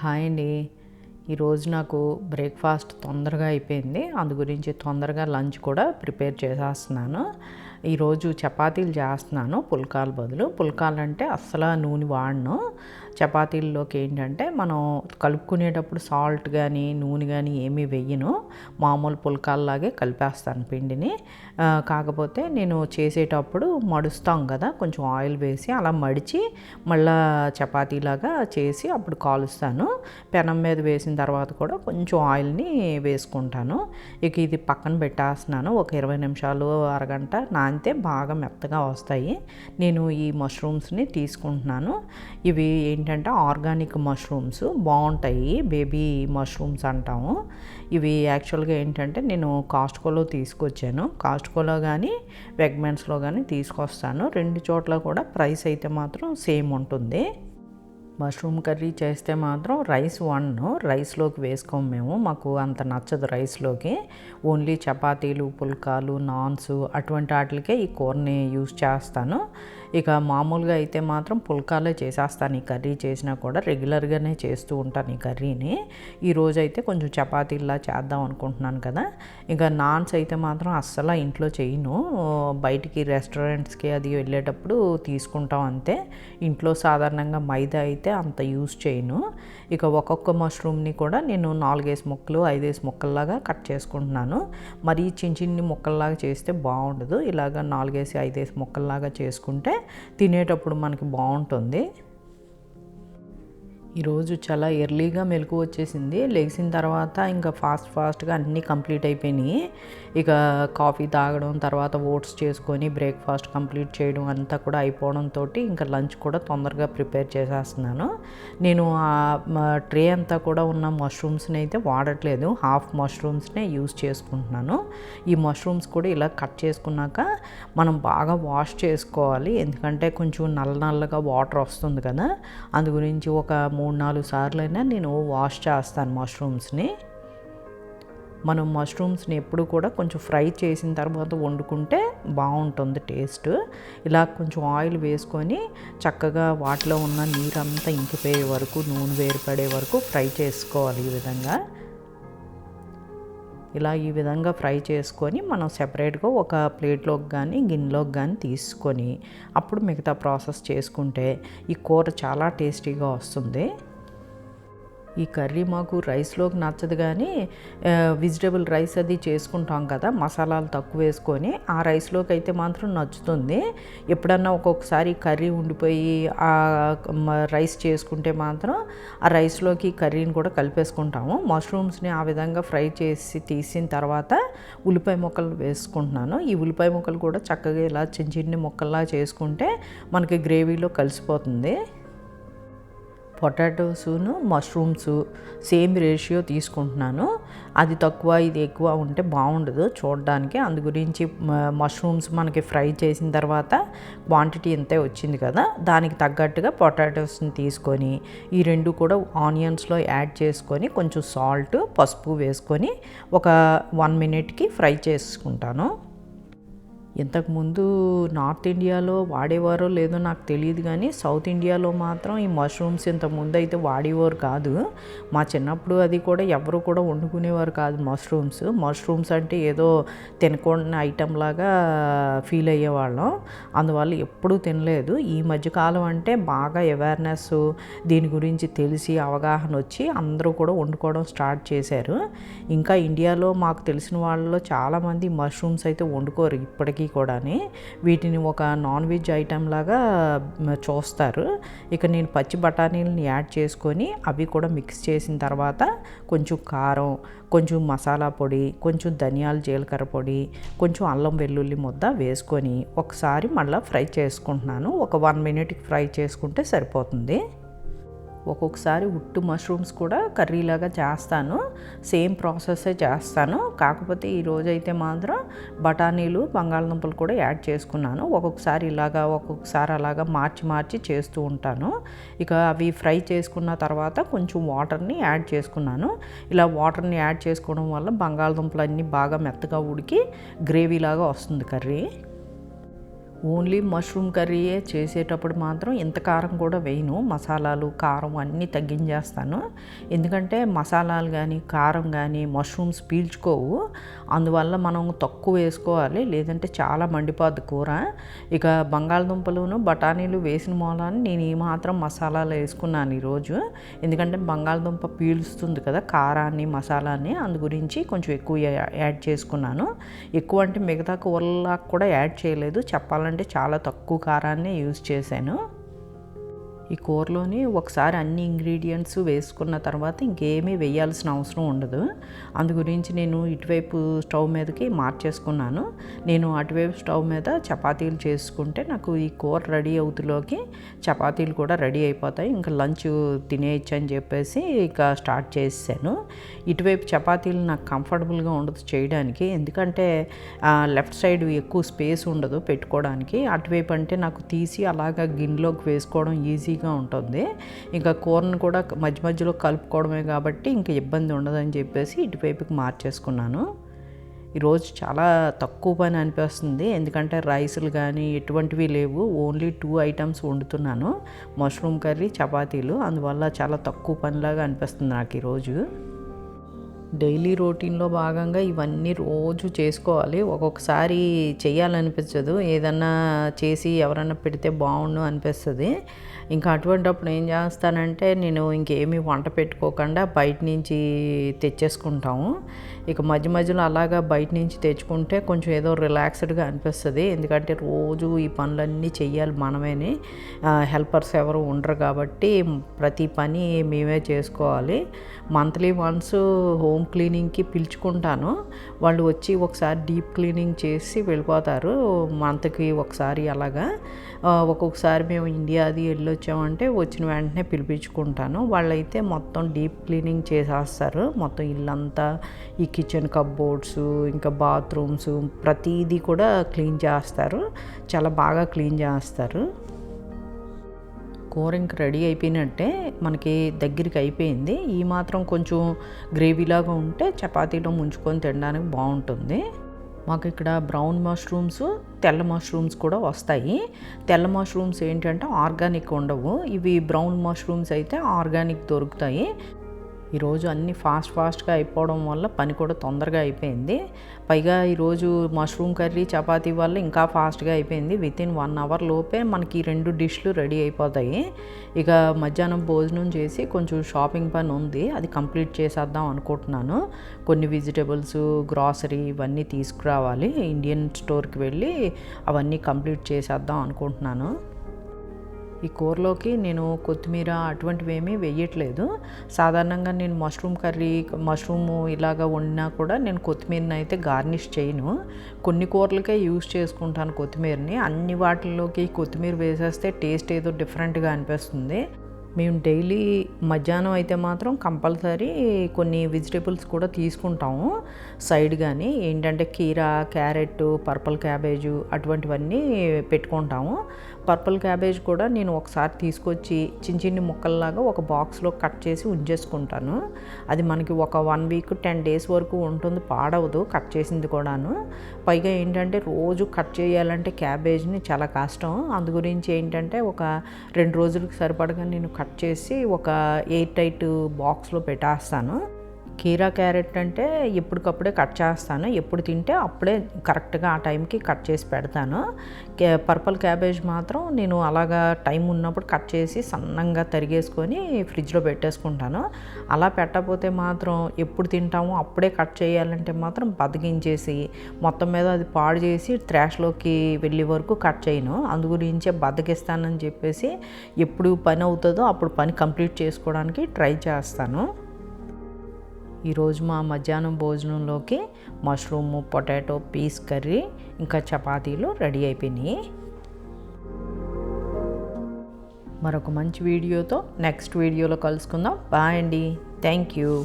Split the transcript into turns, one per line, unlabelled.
Hi అండి. ఈరోజు నాకు బ్రేక్ఫాస్ట్ తొందరగా అయిపోయింది. అందు గురించి తొందరగా లంచ్ కూడా ప్రిపేర్ చేసేస్తున్నాను. ఈరోజు చపాతీలు చేస్తున్నాను పుల్కాల బదులు. పుల్కాలు అంటే అస్సలు నూనె వాడను. చపాతీల్లోకి ఏంటంటే మనం కలుపుకునేటప్పుడు సాల్ట్ కానీ నూనె కానీ ఏమీ వెయ్యను మామూలు పుల్కాల్లాగే కలిపేస్తాను పిండిని. కాకపోతే నేను చేసేటప్పుడు మడుస్తాం కదా కొంచెం ఆయిల్ వేసి అలా మడిచి మళ్ళా చపాతీలాగా చేసి అప్పుడు కాలుస్తాను. పెనం మీద వేసిన తర్వాత కూడా కొంచెం ఆయిల్ని వేసుకుంటాను. ఇక ఇది పక్కన పెట్టేస్తున్నాను. ఒక ఇరవై నిమిషాలు అరగంట నానితే బాగా మెత్తగా వస్తాయి. నేను ఈ మష్రూమ్స్ని తీసుకుంటున్నాను. ఇవి ఏంటి ఏంటంటే ఆర్గానిక్ మష్రూమ్స్ బాగుంటాయి బేబీ మష్రూమ్స్ అంటాము. ఇవి యాక్చువల్గా ఏంటంటే నేను కాస్ట్కోలో తీసుకొచ్చాను. కాస్ట్కోలో కానీ వెగ్మెంట్స్లో కానీ తీసుకొస్తాను. రెండు చోట్ల కూడా ప్రైస్ అయితే మాత్రం సేమ్ ఉంటుంది. మష్రూమ్ కర్రీ చేస్తే మాత్రం రైస్ వన్ రైస్లోకి వేసుకోము మేము. మాకు అంత నచ్చదు రైస్లోకి. ఓన్లీ చపాతీలు పుల్కాలు నాన్స్ అటువంటి వాటికే ఈ కూరని యూస్ చేస్తాను. ఇక మామూలుగా అయితే మాత్రం పుల్కాలే చేసేస్తాను ఈ కర్రీ చేసినా కూడా రెగ్యులర్గానే చేస్తూ ఉంటాను ఈ కర్రీని. ఈరోజు అయితే కొంచెం చపాతీలా చేద్దాం అనుకుంటున్నాను కదా. ఇక నాన్స్ అయితే మాత్రం అస్సలు ఇంట్లో చేయను. బయటికి రెస్టారెంట్స్కి అది వెళ్ళేటప్పుడు తీసుకుంటాం అంతే. ఇంట్లో సాధారణంగా మైదా అయితే అంత యూస్ చేయను. ఇక ఒక్కొక్క మష్రూమ్ని కూడా నేను నాలుగేసి ముక్కలు ఐదేసి ముక్కల్లాగా కట్ చేసుకుంటున్నాను. మరీ చిన్న చిన్ని ముక్కల్లాగా చేస్తే బాగుండదు. ఇలాగ నాలుగేసి ఐదేసి ముక్కల్లాగా చేసుకుంటే తినేటప్పుడు మనకి బాగుంటుంది. ఈరోజు చాలా ఎర్లీగా మెలకు వచ్చేసింది. లేచిన తర్వాత ఇంకా ఫాస్ట్ ఫాస్ట్గా అన్నీ కంప్లీట్ అయిపోయినాయి. ఇక కాఫీ తాగడం తర్వాత ఓట్స్ చేసుకొని బ్రేక్ఫాస్ట్ కంప్లీట్ చేయడం అంతా కూడా అయిపోవడంతో ఇంకా లంచ్ కూడా తొందరగా ప్రిపేర్ చేసేస్తున్నాను. నేను ఆ ట్రే అంతా కూడా ఉన్న మష్రూమ్స్ని అయితే వాడట్లేదు. హాఫ్ మష్రూమ్స్నే యూస్ చేసుకుంటున్నాను. ఈ మష్రూమ్స్ కూడా ఇలా కట్ చేసుకున్నాక మనం బాగా వాష్ చేసుకోవాలి. ఎందుకంటే కొంచెం నల్ల నల్లగా వాటర్ వస్తుంది కదా. అందు గురించి ఒక మూడు మూడు నాలుగు సార్లు అయినా నేను వాష్ చేస్తాను మష్రూమ్స్ని. మనం మష్రూమ్స్ని ఎప్పుడు కూడా కొంచెం ఫ్రై చేసిన తర్వాత వండుకుంటే బాగుంటుంది టేస్ట్. ఇలా కొంచెం ఆయిల్ వేసుకొని చక్కగా వాటిలో ఉన్న నీరంతా ఇంకిపోయే వరకు నూనె వేరుపడే వరకు ఫ్రై చేసుకోవాలి ఈ విధంగా. ఇలా ఈ విధంగా ఫ్రై చేసుకొని మనం సెపరేట్గా ఒక ప్లేట్లోకి కానీ గిన్నెలోకి కానీ తీసుకొని అప్పుడు మిగతా ప్రాసెస్ చేసుకుంటే ఈ కూర చాలా టేస్టీగా వస్తుంది. ఈ కర్రీ మాకు రైస్లోకి నచ్చదు కానీ వెజిటబుల్ రైస్ అది చేసుకుంటాం కదా మసాలాలు తక్కువ వేసుకొని ఆ రైస్లోకి అయితే మాత్రం నచ్చుతుంది. ఎప్పుడన్నా ఒక్కొక్కసారి కర్రీ ఉండిపోయి ఆ రైస్ చేసుకుంటే మాత్రం ఆ రైస్లోకి కర్రీని కూడా కలిపేసుకుంటాము. మష్రూమ్స్ని ఆ విధంగా ఫ్రై చేసి తీసిన తర్వాత ఉల్లిపాయ ముక్కలు వేసుకుంటున్నాను. ఈ ఉల్లిపాయ ముక్కలు కూడా చక్కగా ఇలా చిన్న చిన్న ముక్కల్లా చేసుకుంటే మనకి గ్రేవీలో కలిసిపోతుంది. పొటాటోసును మష్రూమ్స్ సేమ్ రేషియో తీసుకుంటున్నాను. అది తక్కువ ఇది ఎక్కువ ఉంటే బాగుండదు చూడడానికి. అందు గురించి మష్రూమ్స్ మనకి ఫ్రై చేసిన తర్వాత క్వాంటిటీ ఎంతే వచ్చింది కదా. దానికి తగ్గట్టుగా పొటాటోస్ని తీసుకొని ఈ రెండు కూడా ఆనియన్స్లో యాడ్ చేసుకొని కొంచెం సాల్ట్ పసుపు వేసుకొని ఒక వన్ మినిట్కి ఫ్రై చేసుకుంటాను. ఇంతకుముందు నార్త్ ఇండియాలో వాడేవారో లేదో నాకు తెలియదు కానీ సౌత్ ఇండియాలో మాత్రం ఈ మష్రూమ్స్ ఇంతకుముందు అయితే వాడేవారు కాదు. మా చిన్నప్పుడు అది కూడా ఎవరు కూడా వండుకునేవారు కాదు మష్రూమ్స్. మష్రూమ్స్ అంటే ఏదో తినకూడని ఐటెం లాగా ఫీల్ అయ్యేవాళ్ళం. అందువల్ల ఎప్పుడూ తినలేదు. ఈ మధ్యకాలం అంటే బాగా అవేర్నెస్ దీని గురించి తెలిసి అవగాహన వచ్చి అందరూ కూడా వండుకోవడం స్టార్ట్ చేశారు. ఇంకా ఇండియాలో మాకు తెలిసిన వాళ్ళలో చాలామంది మష్రూమ్స్ అయితే వండుకోరు. ఇప్పటికీ కూడాని వీటిని ఒక నాన్ వెజ్ ఐటెం లాగా చూస్తారు. ఇక నేను పచ్చి బఠానీలని యాడ్ చేసుకొని అవి కూడా మిక్స్ చేసిన తర్వాత కొంచెం కారం కొంచెం మసాలా పొడి కొంచెం ధనియాల జీలకర్ర పొడి కొంచెం అల్లం వెల్లుల్లి ముద్ద వేసుకొని ఒకసారి మళ్ళీ ఫ్రై చేసుకుంటున్నాను. ఒక వన్ మినిట్కి ఫ్రై చేసుకుంటే సరిపోతుంది. ఒక్కొక్కసారి ఉట్టు మష్రూమ్స్ కూడా కర్రీలాగా చేస్తాను. సేమ్ ప్రాసెస్సే చేస్తాను. కాకపోతే ఈరోజైతే మాత్రం బఠానీలు బంగాళదుంపలు కూడా యాడ్ చేసుకున్నాను. ఒక్కొక్కసారి ఇలాగా ఒక్కొక్కసారి అలాగా మార్చి మార్చి చేస్తూ ఉంటాను. ఇక అవి ఫ్రై చేసుకున్న తర్వాత కొంచెం వాటర్ని యాడ్ చేసుకున్నాను. ఇలా వాటర్ని యాడ్ చేసుకోవడం వల్ల బంగాళదుంపలు అన్నీ బాగా మెత్తగా ఉడికి గ్రేవీలాగా వస్తుంది కర్రీ. ఓన్లీ మష్రూమ్ కర్రీయే చేసేటప్పుడు మాత్రం ఇంత కారం కూడా వేయను. మసాలాలు కారం అన్నీ తగ్గించేస్తాను. ఎందుకంటే మసాలాలు కానీ కారం కానీ మష్రూమ్స్ పీల్చుకోవు. అందువల్ల మనం తక్కువ వేసుకోవాలి. లేదంటే చాలా మండిపోద్ది కూర. ఇక బంగాళదుంపలును బఠానీలు వేసిన మూలాన్ని నేను ఈ మాత్రం మసాలాలు వేసుకున్నాను ఈరోజు. ఎందుకంటే బంగాళదుంప పీలుస్తుంది కదా కారాన్ని మసాలాన్ని. అందు గురించి కొంచెం ఎక్కువ యాడ్ చేసుకున్నాను. ఎక్కువ అంటే మిగతా కూరలా కూడా యాడ్ చేయలేదు. చెప్పాలంటే చాలా తక్కువ కారాన్ని యూజ్ చేశాను. ఈ కూరలోని ఒకసారి అన్ని ఇంగ్రీడియంట్స్ వేసుకున్న తర్వాత ఇంకేమీ వేయాల్సిన అవసరం ఉండదు. అందు గురించి నేను ఇటువైపు స్టవ్ మీదకి మార్చేసుకున్నాను. నేను అటువైపు స్టవ్ మీద చపాతీలు చేసుకుంటే నాకు ఈ కూర రెడీ అవుతులోకి చపాతీలు కూడా రెడీ అయిపోతాయి. ఇంకా లంచ్ తినేయచ్చు అని చెప్పేసి ఇక స్టార్ట్ చేసాను ఇటువైపు చపాతీలు నాకు కంఫర్టబుల్గా ఉండదు చేయడానికి. ఎందుకంటే లెఫ్ట్ సైడ్ ఎక్కువ స్పేస్ ఉండదు పెట్టుకోవడానికి. అటువైపు అంటే నాకు తీసి అలాగా గిన్నెలోకి వేసుకోవడం ఈజీ ఈజీగా ఉంటుంది. ఇంకా కూరను కూడా మధ్య మధ్యలో కలుపుకోవడమే కాబట్టి ఇంకా ఇబ్బంది ఉండదని చెప్పేసి ఇటువైపుకి మార్చేసుకున్నాను. ఈరోజు చాలా తక్కువ పని అనిపిస్తుంది. ఎందుకంటే రైసులు కానీ ఎటువంటివి లేవు. ఓన్లీ టూ ఐటమ్స్ వండుతున్నాను. మష్రూమ్ కర్రీ చపాతీలు. అందువల్ల చాలా తక్కువ పనిలాగా అనిపిస్తుంది నాకు ఈరోజు డైలీ రొటీన్లో భాగంగా ఇవన్నీ రోజు చేసుకోవాలి. ఒక్కొక్కసారి చేయాలనిపించదు ఏదన్నా చేసి ఎవరన్నా పెడితే బాగుండు అనిపిస్తుంది. ఇంకా అటువంటిప్పుడు ఏం చేస్తానంటే నేను ఇంకేమీ వంట పెట్టుకోకుండా బయట నుంచి తెచ్చేసుకుంటాము. ఇక మధ్య మధ్యలో అలాగా బయట నుంచి తెచ్చుకుంటే కొంచెం ఏదో రిలాక్స్డ్గా అనిపిస్తుంది. ఎందుకంటే రోజు ఈ పనులన్నీ చెయ్యాలి మనమేని. హెల్పర్స్ ఎవరు ఉండరు కాబట్టి ప్రతి పని మేమే చేసుకోవాలి. మంత్లీ వన్స్ హోమ్ క్లీనింగ్కి పిలుచుకుంటాను. వాళ్ళు వచ్చి ఒకసారి డీప్ క్లీనింగ్ చేసి వెళ్ళిపోతారు. మంత్కి ఒకసారి అలాగా. ఒక్కొక్కసారి మేము ఇండియాది వెళ్ళొచ్చామంటే వచ్చిన వెంటనే పిలిపించుకుంటాను. వాళ్ళైతే మొత్తం డీప్ క్లీనింగ్ చేసేస్తారు. మొత్తం ఇల్లంతా ఈ కిచెన్ కబ్బోర్డ్స్ ఇంకా బాత్రూమ్స్ ప్రతిదీ కూడా క్లీన్ చేస్తారు. చాలా బాగా క్లీన్ చేస్తారు. కూర ఇంక రెడీ అయిపోయినట్టే మనకి దగ్గరికి అయిపోయింది. ఈ మాత్రం కొంచెం గ్రేవీలాగా ఉంటే చపాతీలో ముంచుకొని తినడానికి బాగుంటుంది. మాకు ఇక్కడ బ్రౌన్ మష్రూమ్స్ తెల్ల మష్రూమ్స్ కూడా వస్తాయి. తెల్ల మష్రూమ్స్ ఏంటంటే ఆర్గానిక్ ఉండవు. ఇవి బ్రౌన్ మష్రూమ్స్ అయితే ఆర్గానిక్ దొరుకుతాయి. ఈరోజు అన్నీ ఫాస్ట్ ఫాస్ట్గా అయిపోవడం వల్ల పని కూడా తొందరగా అయిపోయింది. పైగా ఈరోజు మష్రూమ్ కర్రీ చపాతీ వల్ల ఇంకా ఫాస్ట్గా అయిపోయింది. విత్ ఇన్ వన్ అవర్ లోపే మనకి రెండు డిష్లు రెడీ అయిపోతాయి. ఇక మధ్యాహ్నం భోజనం చేసి కొంచెం షాపింగ్ పని ఉంది. అది కంప్లీట్ చేసేద్దాం అనుకుంటున్నాను. కొన్ని వెజిటేబుల్స్ గ్రాసరీ ఇవన్నీ తీసుకురావాలి. ఇండియన్ స్టోర్కి వెళ్ళి అవన్నీ కంప్లీట్ చేసేద్దాం అనుకుంటున్నాను. ఈ కూరలోకి నేను కొత్తిమీర అటువంటివి ఏమీ వేయట్లేదు. సాధారణంగా నేను మష్రూమ్ కర్రీ మష్రూమ్ ఇలాగా వండినా కూడా నేను కొత్తిమీరని అయితే గార్నిష్ చేయను. కొన్ని కూరలకే యూజ్ చేసుకుంటాను కొత్తిమీరని. అన్ని వాటిల్లోకి కొత్తిమీర వేసేస్తే టేస్ట్ ఏదో డిఫరెంట్గా అనిపిస్తుంది. మేము డైలీ మధ్యాహ్నం అయితే మాత్రం కంపల్సరీ కొన్ని వెజిటేబుల్స్ కూడా తీసుకుంటాము. సైడ్ కానీ ఏంటంటే కీరా క్యారెట్ పర్పుల్ క్యాబేజు అటువంటివన్నీ పెట్టుకుంటాము. పర్పుల్ క్యాబేజ్ కూడా నేను ఒకసారి తీసుకొచ్చి చిన్న చిన్న ముక్కల్లాగా ఒక బాక్స్లో కట్ చేసి ఉంచేసుకుంటాను. అది మనకి ఒక వన్ వీక్ టెన్ డేస్ వరకు ఉంటుంది పాడవదు కట్ చేసింది కూడాను. పైగా ఏంటంటే రోజు కట్ చేయాలంటే క్యాబేజ్ని చాలా కష్టం. అందు గురించి ఏంటంటే ఒక రెండు రోజులకు సరిపడగా నేను కట్ చేసి ఒక ఎయిర్ టైట్ బాక్స్లో పెట్టేస్తాను. కీరా క్యారెట్ అంటే ఎప్పటికప్పుడే కట్ చేస్తాను. ఎప్పుడు తింటే అప్పుడే కరెక్ట్గా ఆ టైంకి కట్ చేసి పెడతాను. పర్పల్ క్యాబేజ్ మాత్రం నేను అలాగా టైం ఉన్నప్పుడు కట్ చేసి సన్నంగా తరిగేసుకొని ఫ్రిడ్జ్లో పెట్టేసుకుంటాను. అలా పెట్టకపోతే మాత్రం ఎప్పుడు తింటామో అప్పుడే కట్ చేయాలంటే మాత్రం బతికించేసి మొత్తం మీద అది పాడు చేసి ట్రాష్లోకి వెళ్ళే వరకు కట్ చేయను. అందు గురించే బతికిస్తానని చెప్పేసి ఎప్పుడు పని అవుతుందో అప్పుడు పని కంప్లీట్ చేసుకోవడానికి ట్రై చేస్తాను. ఈరోజు మా మధ్యాహ్నం భోజనంలోకి మష్రూమ్ పొటాటో పీస్ కర్రీ ఇంకా చపాతీలు రెడీ అయిపోయినాయి. మరొక మంచి వీడియోతో నెక్స్ట్ వీడియోలో కలుసుకుందాం. బాయ్ అండి. Thank you.